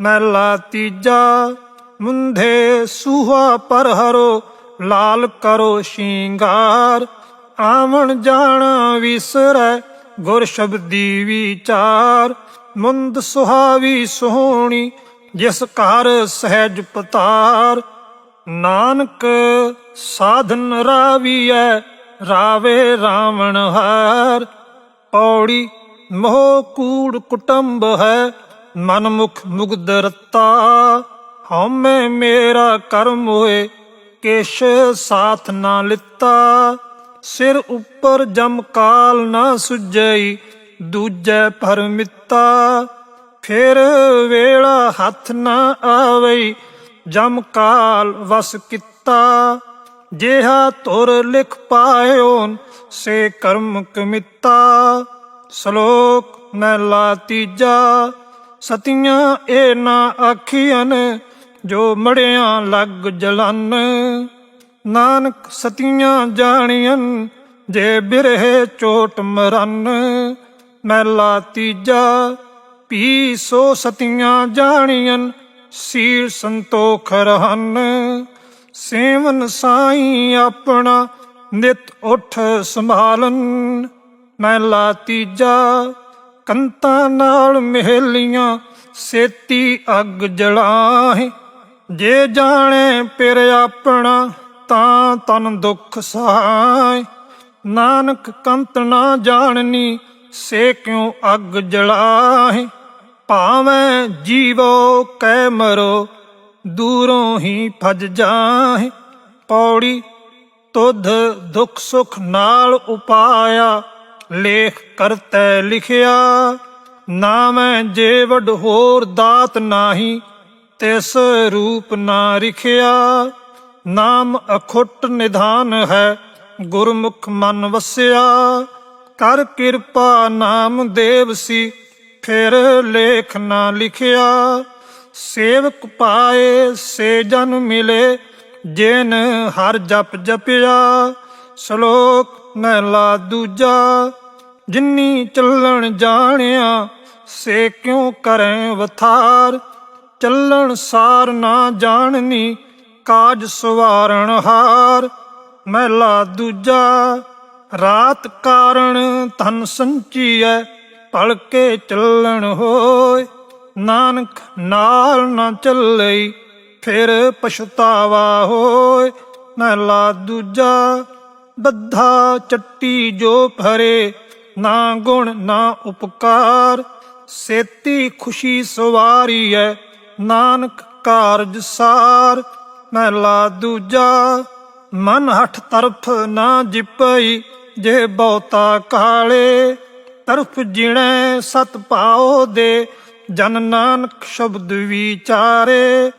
ਮਹਿਲਾ ਤੀਜਾ ਮੁੰਧੇ ਸੂਹਾ ਪਰ ਹਰੋ, ਲਾਲ ਕਰੋ ਸ਼ਿੰਗਾਰ। ਆਵਣ ਜਾਣਾ ਵਿਸਰੈ, ਗੁਰ ਸ਼ਬਦੀ ਵਿਚਾਰ। ਮੁੰਦ ਸੁਹਾਵੀ ਸੋਹਣੀ, ਜਿਸ ਘਰ ਸਹਿਜ ਪਤਾਰ। ਨਾਨਕ ਸਾਧਨ ਰਾਵੀਐ, ਰਾਵੇ ਰਾਵਣ ਹਾਰ। ਪੌੜੀ ਮੋਹ ਕੂੜ ਕੁਟੰਬ ਹੈ ਮਨ ਮੁਖ ਮੁਗਧ ਰਤਾ ਹਉਮੈ ਮੇਰਾ ਕਰਮ ਹੋਏ ਕਿਛ ਸਾਥ ਨਾ ਲਿੱਤਾ। ਸਿਰ ਉੱਪਰ ਜਮ ਕਾਲ ਨਾ ਸੁਜਈ, ਦੂਜੈ ਪਰਮਿੱਤਾ ਫਿਰ ਵੇਲਾ ਹੱਥ ਨਾ ਆਵਈ, ਜਮ ਕਾਲ ਵਸ ਕੀਤਾ। ਜਿਹਾ ਤੁਰ ਲਿਖ ਪਾਇਓ ਸੇ ਕਰਮ ਕਮਿਤਾ। ਸ਼ਲੋਕ ਮਹਿਲਾ ਤੀਜਾ। ਸਤੀਆਂ ਇਹ ਨਾ ਆਖੀਆਂ ਜੋ ਮੜਿਆਂ ਲੱਗ ਜਲਨ। ਨਾਨਕ ਸਤੀਆਂ ਜਾਣੀਆਂ ਜੇ ਬਿਰਹੇ ਚੋਟ ਮਰਨ। ਮਹਿਲਾ ਤੀਜਾ ਪੀ ਸੋ ਸਤੀਆਂ ਜਾਣੀਆਂ ਸੀਲ ਸੰਤੋਖ ਰਹਨ। ਸੇਵਨ ਸਾਈ ਆਪਣਾ ਨਿਤ ਉਠ ਸੰਭਾਲਨ। ਮਹਿਲਾ ਤੀਜਾ ਕੰਤਾਂ ਨਾਲ ਮਹਿਲੀਆਂ, ਸੇਤੀ ਅੱਗ ਜਲਾਹੇ। ਜੇ ਜਾਣੇ ਪਿਰ ਆਪਣਾ ਤਾਂ ਤਨ ਦੁੱਖ ਸਹਾਇ ਨਾਨਕ ਕੰਤ ਨਾ ਜਾਣਨੀ, ਸੇ ਕਿਉ ਅੱਗ ਜਲਾਹੇ? ਭਾਵੇਂ ਜੀਵੋ ਕਹਿ ਮਰੋ, ਦੂਰੋਂ ਹੀ ਭਜ ਜਾਹੇ। ਪੌੜੀ ਤੁਧ ਦੁੱਖ ਸੁਖ ਨਾਲ ਉਪਾਇਆ ਲੇਖ ਕਰਤੈ ਲਿਖਿਆ ਨਾ ਮੈਂ ਜੇ ਵਡ ਹੋਰ ਦਾਤ ਨਾਹੀ, ਤਿਸ ਰੂਪ ਨਾ ਰਿਖਿਆ। ਨਾਮ ਅਖੁੱਟ ਨਿਧਾਨ ਹੈ, ਗੁਰਮੁਖ ਮਨ ਵਸਿਆ। ਕਰ ਕਿਰਪਾ ਨਾਮ ਦੇਵ ਸੀ, ਫਿਰ ਲੇਖ ਨਾ ਲਿਖਿਆ। ਸੇਵਕ ਪਾਏ ਸੇ ਜਨ ਮਿਲੇ, ਜਿਨ ਹਰ ਜਪ ਜਪਿਆ। ਸ਼ਲੋਕ ਮਹਿਲਾ ਦੂਜਾ ਜਿੰਨੀ ਚੱਲਣ ਜਾਣਿਆ, ਸੇ ਕਿਉ ਕਰੈ ਵਥਾਰ? ਚੱਲਣ ਸਾਰ ਨਾ ਜਾਣਨੀ, ਕਾਜ ਸਵਾਰਣ ਹਾਰ। ਮਹਿਲਾ ਦੂਜਾ, ਰਾਤ ਕਾਰਣ ਧਨ ਸੰਚੀਐ, ਭਲਕੇ ਚੱਲਣ ਹੋਏ ਨਾਨਕ ਨਾਲ ਨਾ ਚੱਲਈ, ਫਿਰ ਪਛਤਾਵਾ ਹੋਏ ਮਹਿਲਾ ਦੂਜਾ, ਬੱਧਾ ਚੱਟੀ ਜੋ ਭਰੇ ਨਾ ਗੁਣ, ਨਾ ਉਪਕਾਰ। ਸੇਤੀ ਖੁਸ਼ੀ ਸਵਾਰੀ ਐ, ਨਾਨਕ ਕਾਰਜ ਸਾਰ। ਮਹਿਲਾ ਦੂਜਾ, ਮਨ ਹਠ ਤਰਫ ਨਾ ਜਿਪਈ, ਜੇ ਬਹੁਤਾ ਕਾਲੇ। ਤਰਫ ਜਿਣੈ ਸਤ ਪਾਉ ਦੇ, ਜਨ ਨਾਨਕ ਸ਼ਬਦ ਵਿਚਾਰੇ।